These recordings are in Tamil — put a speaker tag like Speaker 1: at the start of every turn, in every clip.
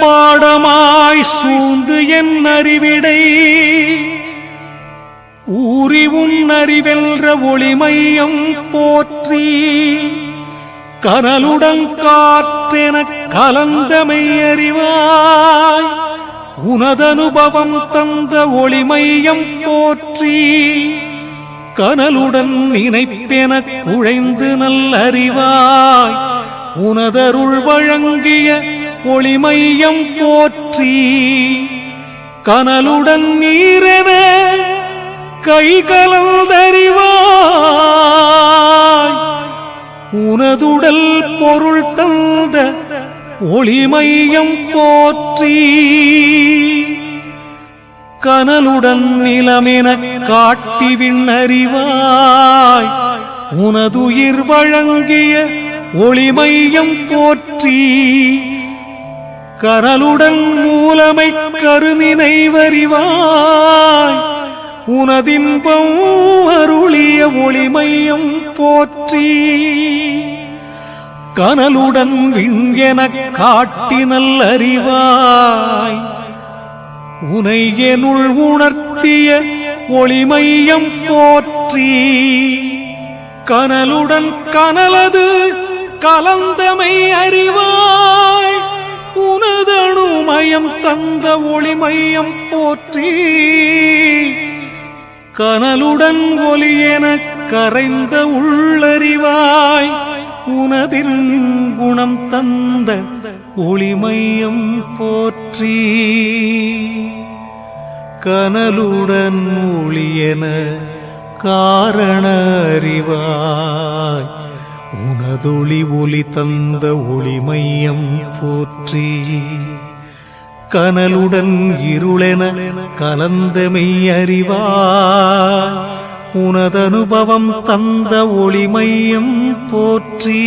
Speaker 1: பாடமாய் சூழ்ந்து என் அறிவிடை. ஊறி உன் அறிவென்ற ஒளிமையம் போற்றி. கனலுடன் காற்றெனக் கலந்தமை அறிவாய். உனதனுபவம் தந்த ஒளிமையம் போற்றி. கனலுடன் நினைப்பெனக் குழைந்து நல்லறிவாய் உனதருள் வழங்கிய ஒளிமையம் போற்றி கனலுடன் நீரென கை கலந்தறிவாய் உனதுடல் பொருள் தந்த ஒளிமையம் போற்றி கனலுடன் நிலமென காட்டி விண்ணறிவாய். உனதுயிர் வழங்கிய ஒளிமையம் போற்றி கரலுடன் மூலமை கருநினைவறிவாய். உனதின்பம் அருளிய ஒளிமையம் போற்றி. கனலுடன் விண்கெனக் காட்டி நல்லறிவாய். உனை எனுள் உணர்த்திய ஒளிமையம் போற்றி. கனலுடன் கனலது கலந்தமை அறிவாய். உனதணுமயம் தந்த ஒளிமையம் போற்றி. கனலுடன் ஒலியென கரைந்த உள்ளறிவாய் உனதில் குணம் தந்த ஒளிமையம் போற்றி. கனலுடன் ஒளியென காரண அறிவாய் உனதொளி ஒளி தந்த ஒளிமையம் போற்றி. கனலுடன் இருளென கலந்தமை அறிவாய் உனதனுபவம் தந்த ஒளிமையம் போற்றி.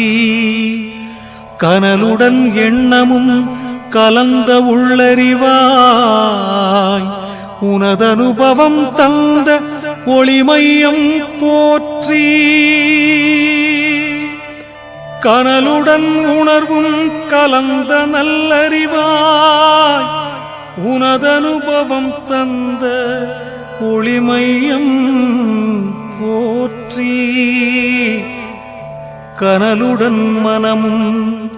Speaker 1: கனலுடன் எண்ணமும் கலந்த உள்ளறிவாய். உனதனுபவம் தந்த ஒளிமையம் போற்றி. கனலுடன் உணர்வும் கலந்த நல்லறிவாய் உனதனுபவம் தந்த ஒளிமையம் போற்றி. கனலுடன் மனமும்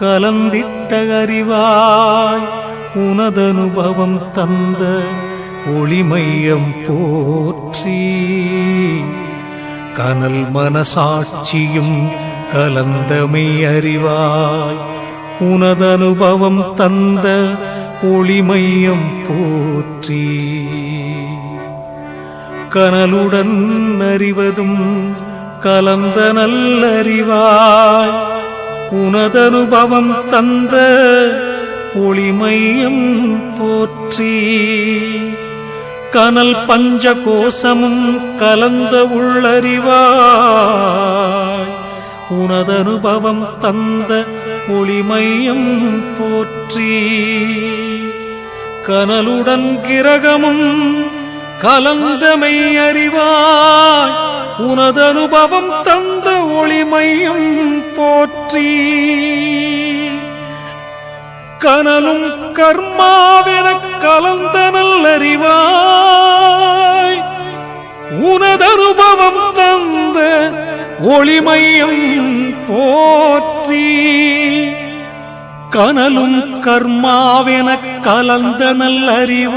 Speaker 1: கலந்திட்ட அறிவாய் உனதனுபவம் தந்த ஒளிமையம் போற்றி. கனல் மனசாட்சியும் கலந்தமை அறிவாய் உனதனுபவம் தந்த ஒளிமையம் போற்றி. கனலுடன் அறிவதும் கலந்த நல்லறிவாய் உனதனுபவம் தந்த ஒளிமையம் போற்றி. கனல் பஞ்ச கோசமும் கலந்த உள்ளறிவாய் உனதனுபவம் தந்த ஒளிமையம் போற்றி. கனலுடன் கிரகமும் கலந்தமை அறிவாய் உனதனுபவம் தந்த ஒளிமையும் போற்றி. கனலும் கர்மாவெனக் கலந்த நல்லறிவாய் உனதனுபவம் ஒளிமையும் போற்றி கனலும் கர்மாவெனக் கலந்த நல்லறிவாய்.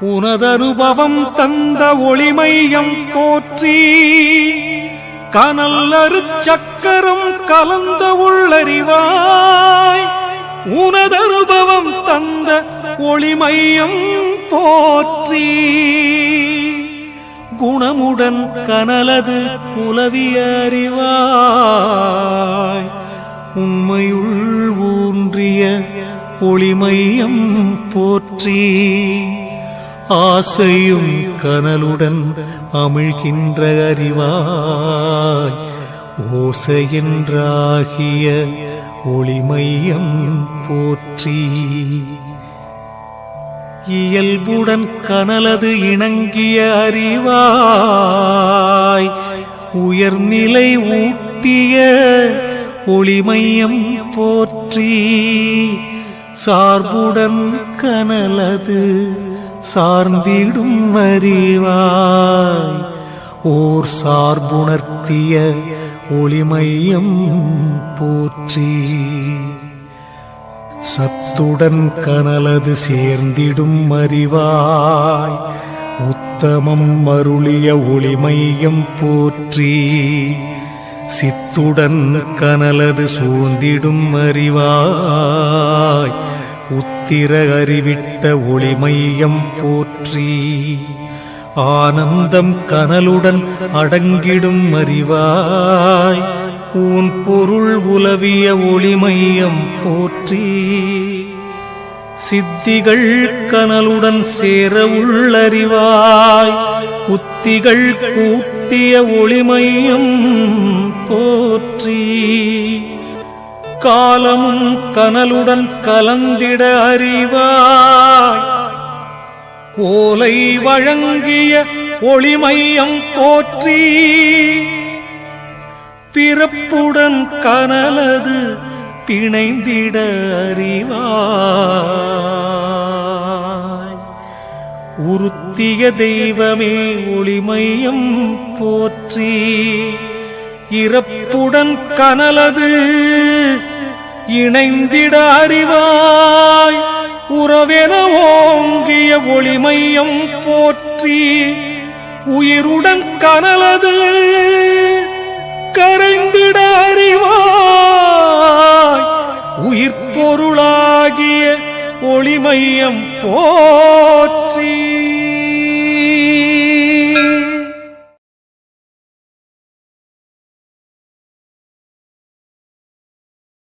Speaker 1: உனதனுபவம் தந்த ஒளிமையம் போற்றி கனல்லறு சக்கரம் கலந்த உள்ளறிவாய். உனதனுபவம் தந்த ஒளிமையம் போற்றி குணமுடன் கனலது குலவிய அறிவாய். உண்மையுள் ஊன்றிய ஒளிமையம் போற்றி. ஆசையும் கனலுடன் அமிழ்கின்ற அறிவாய். ஓசையென்றாகிய ஒளிமையம் போற்றி. இயல்புடன் கனலது இணங்கிய அறிவாய் உயர்நிலை ஊட்டிய ஒளிமையம் போற்றி சார்புடன் கனலது சார்ந்திடும் அறிவாய் ஓர் சார்புணர்த்திய ஒளிமையம் போற்றி. சத்துடன் கனலது சேர்ந்திடும் அறிவாய். உத்தமம் மருளிய ஒளிமையம் போற்றி. சித்துடன் கனலது சூழ்ந்திடும் அறிவாய். உத்திர அறிவிட்ட ஒளிமையம் போற்றி. ஆனந்தம் கனலுடன் அடங்கிடும் அறிவாய். உன் பொருள் உலவிய ஒளிமையம் போற்றி. சித்திகள் கனலுடன் சேர உள்ளறிவாய். உத்திகள் கூட்டிய ஒளிமையம் போற்றி. காலமும் கனலுடன் கலந்திட அறிவாய். ஓலை வழங்கிய ஒளிமையம் போற்றி. பிறப்புடன் கனலது பிணைந்திட அறிவாய். உருத்திய தெய்வமே ஒளிமையம் போற்றி. இறப்புடன் கனலது இணைந்திட அறிவாய். உறவென ஓங்கிய ஒளிமையம் போற்றி. உயிருடன் கனலது கரைந்திட அறிவாய் உயிர் பொருளாகிய ஒளிமையம் போற்றி.